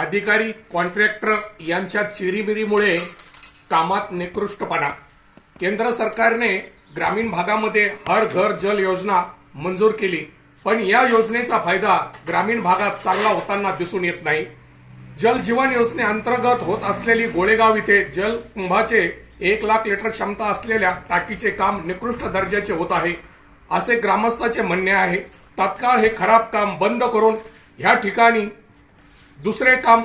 अधिकारी कॉन्ट्रॅक्टर यांच्या चिरीबिरीमुळे कामात निकृष्टपणा. केंद्र सरकारने ग्रामीण भागामध्ये हर घर जल योजना मंजूर केली. पण या योजनेचा फायदा ग्रामीण भागात चांगला होताना दिसून येत नाही. जल जीवन योजनेअंतर्गत होत असलेली गोळेगाव इथे जल कुंभाचे एक लाख लिटर क्षमता असलेल्या टाकीचे काम निकृष्ट दर्जाचे होत आहे असे ग्रामस्थाचे म्हणणे आहे. तात्काळ हे खराब काम बंद करून ह्या ठिकाणी दुसरे काम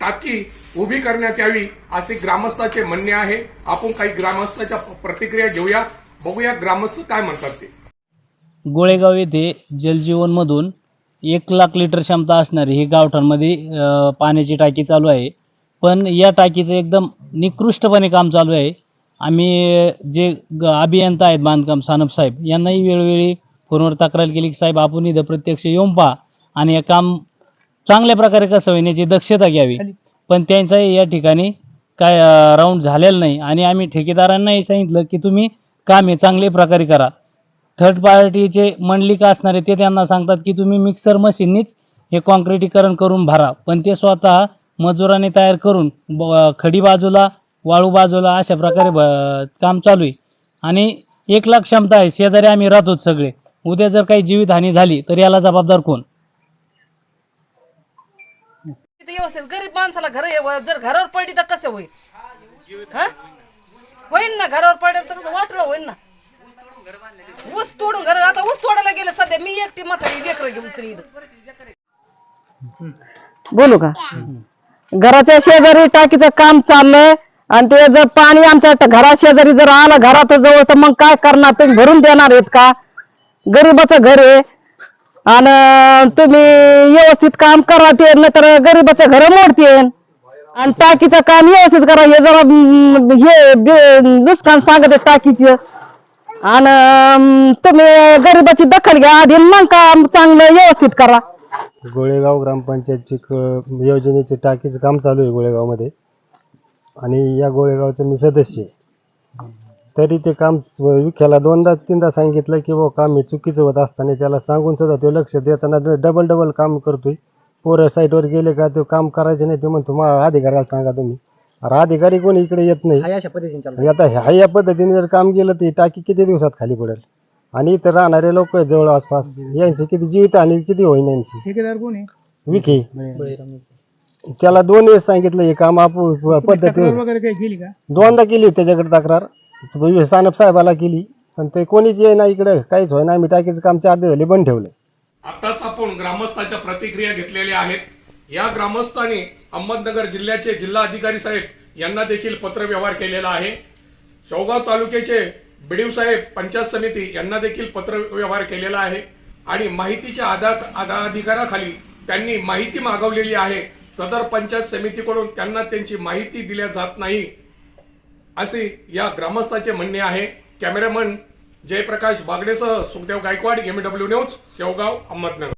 टाकी उभी करण्यात यावी असे ग्रामस्थाचे म्हणणे आहे. आपण काही ग्रामस्थाच्या प्रतिक्रिया घेऊया. बघूया ग्रामस्थ काय म्हणतात ते. गोळेगाव येथे जलजीवनमधून एक लाख लिटर क्षमता असणारी ही गावठाणमध्ये पाण्याची टाकी चालू आहे. पण या टाकीचं एकदम निकृष्टपणे काम चालू आहे. आम्ही जे ग- अभियंता आहेत बांधकाम सानप साहेब यांनाही वेळोवेळी फोनवर तक्रार केली की साहेब आपण इथं प्रत्यक्ष येऊन पहा आणि हे काम चांगल्या प्रकारे कसं होईल याची दक्षता घ्यावी. पण त्यांचाही या ठिकाणी काय राऊंड झालेलं नाही. आणि आम्ही ठेकेदारांनाही सांगितलं की तुम्ही काम हे चांगल्या प्रकारे करा. थर्ड पार्टीचे मंडलिक असणारे ते त्यांना सांगतात की तुम्ही मिक्सर मशीननीच हे कॉन्क्रिटीकरण करून भरा. पण ते स्वतः मजुराने तयार करून खडी बाजूला वाळू बाजूला अशा प्रकारे काम चालू आहे. आणि एक लाख क्षमता आहे. शेजारी आम्ही राहतो सगळे. उद्या जर काही जीवितहानी झाली तर याला जबाबदार कोण? किती व्यवस्थित. गरीब माणसाला घर जर घरावर पडली तर कसं होईल? हा? होईल ना घरावर पडेल तर कसं वाटलं होईल ना? ऊस तोडून घर आता ऊस तोडायला गेलं सध्या. मी एकटी म्हातारी लेकर घेऊन श्री बोलू का? घराच्या शेजारी टाकीचं काम चाललंय आणि ते जर पाणी आमच्या घरा शेजारी जर आलं घरात जवळ तर मग काय करणार? तुम्ही भरून देणार आहेत का? गरीबाचं घर आहे. आणि तुम्ही व्यवस्थित काम करा ते तर गरीबाचं घर मोडते. आणि टाकीचं काम व्यवस्थित करा. हे जरा हे बे- नुकसान सांगत आहे टाकीचं. आणि तुम्ही गरीबाची दखल घ्या. आधी मग काम चांगलं व्यवस्थित करा. गोळेगाव ग्रामपंचायतची क- योजनेचे टाकीचं काम चालू आहे गोळेगावमध्ये. आणि या गोळेगावचं मी सदस्य आहे. तरी ते काम विख्याला दोनदा तीनदा सांगितलं की बाबा काम हे चुकीचं होत असताना त्याला सांगून सुद्धा तो लक्ष देताना डबल डबल काम करतोय. पोरं साईटवर गेले का तो काम करायचं नाही ते म्हणतो मग अधिकाऱ्याला सांगा तुम्ही. अरे अधिकारी कोणी इकडे येत नाही. आणि आता ह्या या पद्धतीने जर काम केलं तर ही टाकी किती दिवसात खाली पडेल? आणि इथं राहणारे लोक आहेत जवळ आसपास यांची किती जीवित आणि किती होईन यांची? विखे. त्याला दोन वेळेस सांगितलं हे काम आपण पद्धती दोनदा केली होती त्याच्याकडे तक्रार. सानप साहेबाला केली. पण ते कोणीच ना इकडे काहीच होईना. आम्ही टाकीचं काम चार दिवस झाले बंद ठेवलं आताच आपण ग्रामस्थाच्या प्रतिक्रिया घेतलेल्या आहेत. या ग्रामस्थांनी अहमदनगर जिल्ह्याचे जिल्हा अधिकारी साहेब यांना देखील पत्रव्यवहार केलेला आहे. शेवगाव तालुक्याचे बिडीव साहेब पंचायत समिती यांना देखील पत्र व्यवहार केलेला आहे. आणि माहितीच्या आधार आधा अधिकाराखाली त्यांनी माहिती मागवलेली आहे. सदर पंचायत समितीकडून त्यांना त्यांची माहिती दिल्या जात नाही. असे या ग्रामस्थाचे म्हणणे आहे. कॅमेरामन जयप्रकाश बागडेसह सुखदेव गायकवाड एमडब्ल्यू न्यूज शेवगाव अहमदनगर.